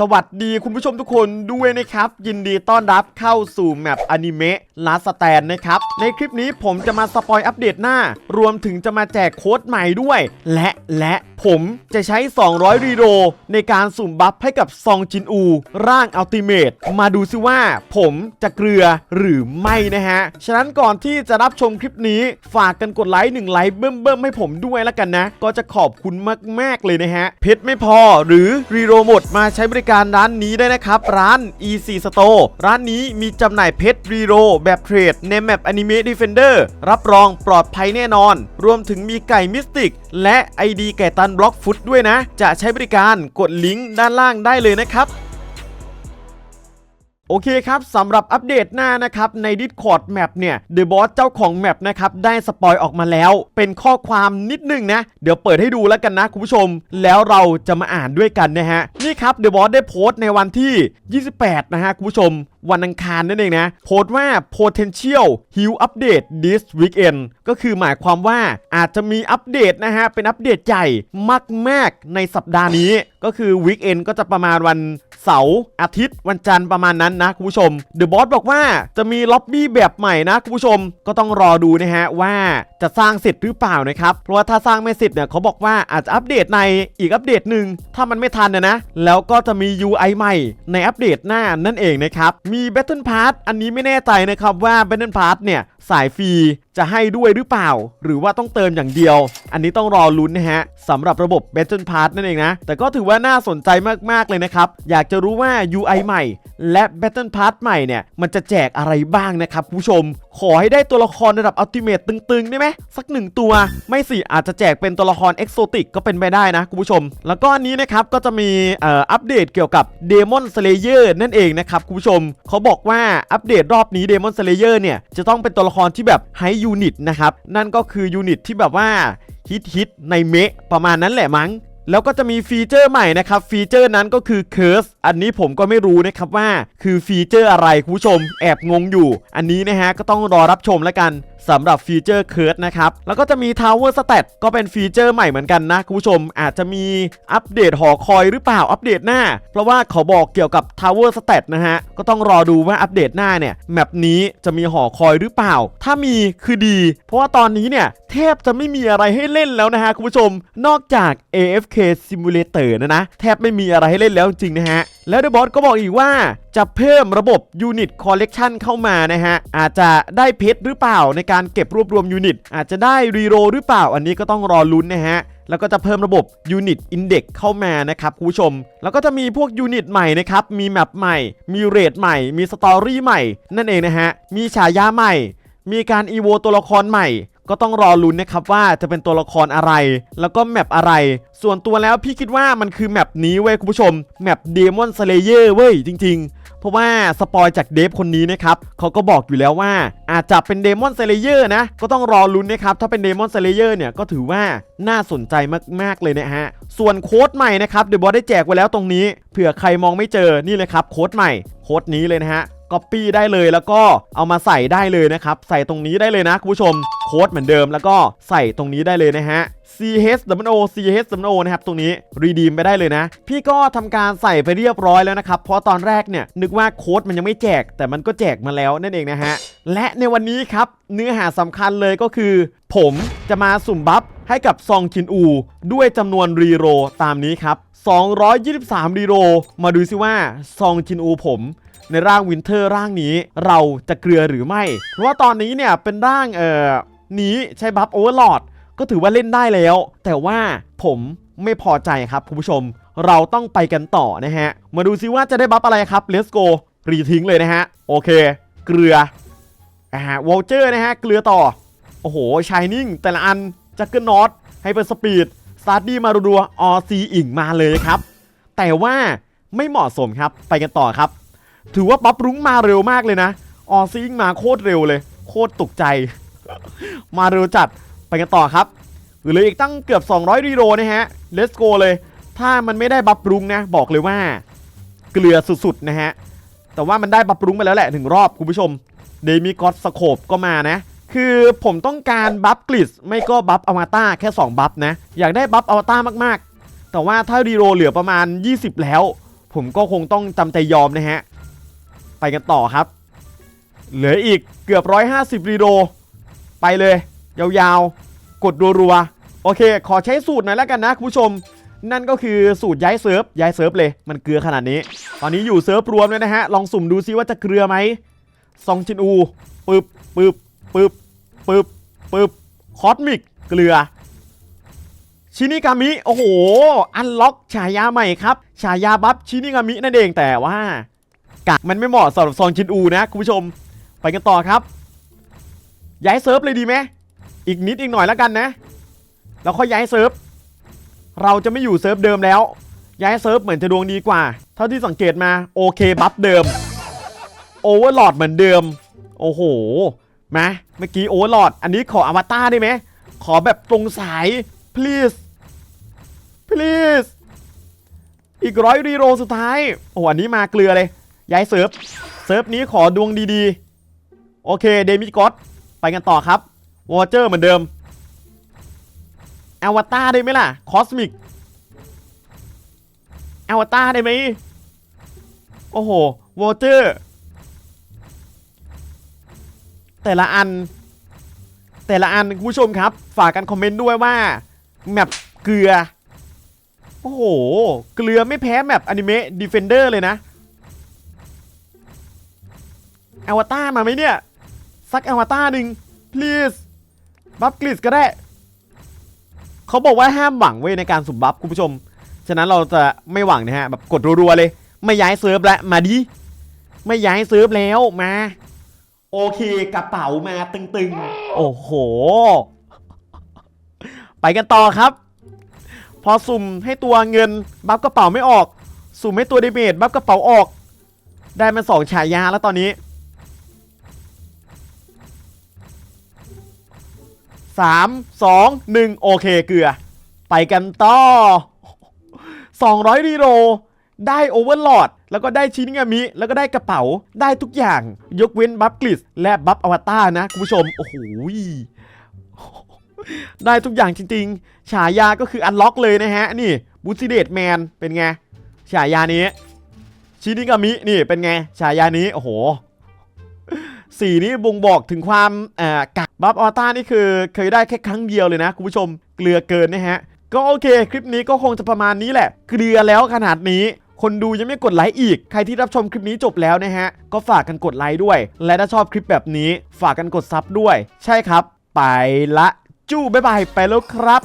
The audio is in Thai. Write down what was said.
สวัสดีคุณผู้ชมทุกคนด้วยนะครับ ยินดีต้อนรับเข้าสู่แมปอนิเมะลาสแตนนะครับ ในคลิปนี้ผมจะมาสปอยอัปเดตหน้า รวมถึงจะมาแจกโค้ดใหม่ด้วย และและ ผมจะใช้ 200 รีโรในการสุ่มบัฟให้กับซองจินอู ร่างอัลติเมตมาดูซิว่า ผมจะเกลือหรือไม่นะฮะ ฉะนั้นก่อนที่จะรับชมคลิปนี้ ฝากกันกดไลค์หนึ่งไลค์เบิ่มเบิ่มๆให้ผมด้วยแล้วกันนะ ก็จะขอบคุณมาก ๆ เลยนะฮะ เพชรไม่พอหรือรีโรหมดมาใช้บริการร้านนี้ได้นะครับ ร้าน EC Store ร้านนี้มีจำหน่ายเพชรรีโรแบบเทรดในแมป Anime Defender รับรองปลอดภัยแน่นอน รวมถึงมีไก่มิสติก และ ID ไก่ตันบล็อกฟุตด้วยนะ จะใช้บริการกดลิงก์ด้านล่างได้เลยนะครับโอเคครับสำหรับอัปเดตหน้านะครับใน Discord Map เนี่ยเดอะบอสเจ้าของแมปนะครับได้สปอยออกมาแล้ว เป็นข้อความนิดนึงนะ เดี๋ยวเปิดให้ดูแล้วกันนะคุณผู้ชม แล้วเราจะมาอ่านด้วยกันนะฮะ นี่ครับเดอะบอสได้โพสต์ในวันที่ 28 นะฮะคุณผู้ชม วันอังคารนั่นเองนะ โพสต์ว่า potential heal update this weekend ก็คือหมายความว่าอาจจะมีอัปเดตนะฮะ เป็นอัปเดตใหญ่มาก ๆ ในสัปดาห์นี้ ก็คือ weekend ก็จะประมาณวันเสาร์อาทิตย์วันจันทร์ประมาณนั้นนะคุณผู้ชม The Boss บอกว่าจะมีล็อบบี้แบบใหม่นะคุณผู้ชมก็ต้องรอดูนะฮะว่าจะสร้างเสร็จหรือเปล่านะครับเพราะว่าถ้าสร้างไม่เสร็จเนี่ยเขาบอกว่าอาจจะอัปเดตในอีกอัปเดตหนึ่งถ้ามันไม่ทันนะนะแล้วก็จะมี UI ใหม่ในอัปเดตหน้านั่นเองนะครับมี Battle Pass อันนี้ไม่แน่ใจนะครับว่า Battle Pass เนี่ยสายฟรีจะให้ด้วยหรือเปล่า หรือว่าต้องเติมอย่างเดียว อันนี้ต้องรอลุ้นนะฮะสำหรับระบบ Battle Pass นั่นเองนะ แต่ก็ถือว่าน่าสนใจมาก ๆ เลยนะครับ อยากจะรู้ว่า UI ใหม่ และ Battle Pass ใหม่เนี่ย มันจะแจกอะไรบ้างนะครับผู้ชม ขอให้ได้ตัวละครระดับ Ultimate ตึงๆ ได้ไหมสักหนึ่งตัว ไม่สิอาจจะแจกเป็นตัวละคร Exotic ก็เป็นไปได้นะคุณผู้ชม แล้วก็อันนี้นะครับก็จะมีอัปเดตเกี่ยวกับ Demon Slayer นั่นเองนะครับคุณผู้ชมเขาบอกว่าอัปเดตรอบนี้ Demon Slayer เนี่ยจะต้องเป็นตัวละครที่แบบ High Unit นะครับนั่นก็คือยูนิตที่แบบว่าฮิตฮิตในเมะประมาณนั้นแหละมั้ง แล้วก็จะมีฟีเจอร์ใหม่นะครับ ฟีเจอร์นั้นก็คือ Curse อันนี้ผมก็ไม่รู้นะครับว่าคือฟีเจอร์อะไรคุณผู้ชม แอบงงอยู่ อันนี้นะฮะก็ต้องรอรับชมแล้วกัน สำหรับฟีเจอร์ Curse นะครับ แล้วก็จะมี Tower Stat ก็เป็นฟีเจอร์ใหม่เหมือนกันนะ คุณผู้ชมอาจจะมีอัปเดตหอคอยหรือเปล่าอัปเดตหน้า เพราะว่าเขาบอกเกี่ยวกับ Tower Stat นะฮะ ก็ต้องรอดูว่าอัปเดตหน้าเนี่ยแมปนี้จะมีหอคอยหรือเปล่า ถ้ามีคือดี เพราะว่าตอนนี้เนี่ยแทบจะไม่มีอะไรให้เล่นแล้วนะฮะคุณผู้ชม นอกจาก AFK Simulator นะนะแทบไม่มีอะไรให้เล่นแล้วจริงนะฮะ แล้วเดอะบอสก็บอกอีกว่าจะเพิ่มระบบ Unit Collection เข้ามานะฮะ อาจจะได้เพชรหรือเปล่าในการเก็บรวบรวมยูนิต อาจจะได้รีโรหรือเปล่า อันนี้ก็ต้องรอลุ้นนะฮะ แล้วก็จะเพิ่มระบบ Unit Index เข้ามานะครับคุณผู้ชม แล้วก็จะมีพวกยูนิตใหม่นะครับ มีแมปใหม่ มีเรทใหม่ มีสตอรี่ใหม่ นั่นเองนะฮะ มีฉายาใหม่ มีการอีโวตัวละครใหม่ ก็ต้องรอลุ้นนะครับว่าจะเป็นตัวละครอะไร แล้วก็แมปอะไร ส่วนตัวแล้วพี่คิดว่ามันคือแมปนี้เว้ยคุณผู้ชม แมป Demon Slayer เว้ยจริงๆเพราะว่าสปอยจากเดฟคนนี้นะครับเขาก็บอกอยู่แล้วว่า อาจจะเป็น Demon Slayer นะ ก็ต้องรอลุ้นนะครับ ถ้าเป็น Demon Slayer เนี่ย ก็ถือว่าน่าสนใจมาก ๆ เลยนะฮะ ส่วนโค้ดใหม่นะครับเดบอสได้แจกไว้แล้วตรงนี้ เผื่อใครมองไม่เจอนี่เลยครับ โค้ดใหม่ โค้ดนี้เลยนะฮะ ก๊อปปี้ได้เลยแล้วก็เอามาใส่ได้เลยนะครับ ใส่ตรงนี้ได้เลยนะคุณผู้ชมโค้ดเหมือนเดิมแล้วก็ใส่ตรงนี้ได้เลยนะฮะ CH W O CH W O นะครับตรงนี้รีดีมไปได้เลยนะ พี่ก็ทำการใส่ไปเรียบร้อยแล้วนะครับ เพราะตอนแรกเนี่ยนึกว่าโค้ดมันยังไม่แจก แต่มันก็แจกมาแล้วนั่นเองนะฮะ และในวันนี้ครับ เนื้อหาสำคัญเลยก็คือ ผมจะมาสุ่มบัฟให้กับซองคินอู ด้วยจำนวนรีโรตามนี้ครับ 223 รีโร มาดูซิว่าซองคินอูผม ในร่างวินเทอร์ร่างนี้เราจะเกลือหรือไม่ เพราะว่าตอนนี้เนี่ยเป็นร่างเอ่อนี้ใช้บัฟโอเวอร์ลอดก็ถือว่าเล่นได้แล้ว แต่ว่าผมไม่พอใจครับคุณผู้ชม เราต้องไปกันต่อนะฮะ มาดูซิว่าจะได้บัฟอะไรครับ let's go รีทิ้งเลยนะฮะ โอเค เกลืออ่าวอลเจอร์นะฮะ เกลือต่อ โอ้โหชายนิ่งแต่ละอันจักเกิลนอตไฮเปอร์สปีดสตาร์ดี้มารัวๆออซีอิงมาเลยครับ แต่ว่าไม่เหมาะสมครับไปกันต่อครับ ถือว่าบัฟรุ้งมาเร็วมากเลยนะ ออซิงมาโคตรเร็วเลย โคตรตกใจ มาเร็วจัดไปกันต่อครับเหลืออีกตั้งเกือบ 200รีโรนะฮะ let's go เลย ถ้ามันไม่ได้บัฟรุ้งนะ บอกเลยว่า เกลือสุดๆนะฮะ แต่ว่ามันได้บัฟรุ้งไปแล้วแหละหนึ่งรอบคุณผู้ชม เดมิกอสสโคปก็มานะ คือผมต้องการบัฟกลิสไม่ก็บัฟอวตารแค่ 2 บัฟนะ อยากได้บัฟอวตารมากๆ แต่ว่าถ้ารีโรเหลือประมาณ 20 แล้ว ผมก็คงต้องจำใจยอมนะฮะ ไปกันต่อครับ เหลืออีกเกือบ 150 รีโด ไปเลย ยาวๆ กดรัวๆ โอเค ขอใช้สูตรหน่อยแล้วกันนะคุณผู้ชม นั่นก็คือสูตรย้ายเซิร์ฟ ย้ายเซิร์ฟเลย มันเกลือขนาดนี้ ตอนนี้อยู่เซิร์ฟรวมเลยนะฮะ ลองสุ่มดูซิว่าจะเกลือไหมซองจินอูปึ๊บปึ๊บปึ๊บปึ๊บปึ๊บคอสมิก เกลือ ชินิกามิ โอ้โห อันล็อกฉายาใหม่ครับ ฉายาบัฟชินิกามินั่นเองแต่ว่า กะมันไม่เหมาะสำหรับซองจินอูนะคุณผู้ชมไปกันต่อครับ ย้ายเซิร์ฟเลยดีไหมอีกนิดอีกหน่อยแล้วกันนะแล้วค่อยย้ายเซิร์ฟเราจะไม่อยู่เซิร์ฟเดิมแล้ว ย้ายเซิร์ฟเหมือนจะดวงดีกว่า เท่าที่สังเกตมาโอเคบัฟเดิมโอเวอร์ลอดเหมือนเดิม โอ้โหมาเมื่อกี้โอเวอร์ลอดอันนี้ขออวตารได้ไหมขอแบบตรงสาย please please อีกร้อยรีโรสุดท้าย โอ้อันนี้มาเกลือเลย ย้ายเซิร์ฟ เซิร์ฟนี้ขอดวงดีๆ โอเคเดมิกอสไปกันต่อครับ วอเจอร์เหมือนเดิมอวตารได้ไหมล่ะ คอสมิกอวตารได้ไหม โอ้โห วอเจอร์ แต่ละอัน แต่ละอันคุณผู้ชมครับ ฝากกันคอมเมนต์ด้วยว่า แมปเกลือ โอ้โห เกลือไม่แพ้แมปอนิเมะดีเฟนเดอร์เลยนะ อวตารมาไหมเนี่ย สักอวตารหนึ่ง please บัฟกลิสก็ได้ เขาบอกว่าห้ามหวังเว้ยในการสุ่มบัฟคุณผู้ชม ฉะนั้นเราจะไม่หวังนะฮะแบบกดรัวๆเลย ไม่ย้ายเซิร์ฟแล้วมาดิ ไม่ย้ายเซิร์ฟแล้วมา โอเคกระเป๋ามาตึงๆ โอ้โห ไปกันต่อครับ พอสุ่มให้ตัวเงินบัฟกระเป๋าไม่ออก สุ่มให้ตัวเดเมจบัฟกระเป๋าออก ได้มาสองฉายาแล้วตอนนี้ สามสองหนึ่งโอเคเกลือ ไปกันต่อ 200รีโรได้โอเวอร์ลอดแล้วก็ได้ชินิงามิ แล้วก็ได้กระเป๋าได้ทุกอย่าง ยกเว้นบัฟกลิสและบัฟอวตารนะ คุณผู้ชม โอ้โหได้ทุกอย่างจริงๆ ฉายาก็คืออันล็อกเลยนะฮะ นี่บูซิเดตแมนเป็นไง ฉายานี้ ชินิงามิ นี่เป็นไง ฉายานี้ โอ้โห สีนี้บ่งบอกถึงความอ่อกักบัฟออต้านี่คือเคยได้แค่ครั้งเดียวเลยนะคุณผู้ชมเกลือเกินนะฮะ ก็โอเค คลิปนี้ก็คงจะประมาณนี้แหละ เกลือแล้วขนาดนี้คนดูยังไม่กดไลค์อีก ใครที่รับชมคลิปนี้จบแล้วนะฮะ ก็ฝากกันกดไลค์ด้วย และถ้าชอบคลิปแบบนี้ ฝากกันกดซับด้วย ใช่ครับ ไปละ จู้บ๊ายบาย ไปแล้วครับ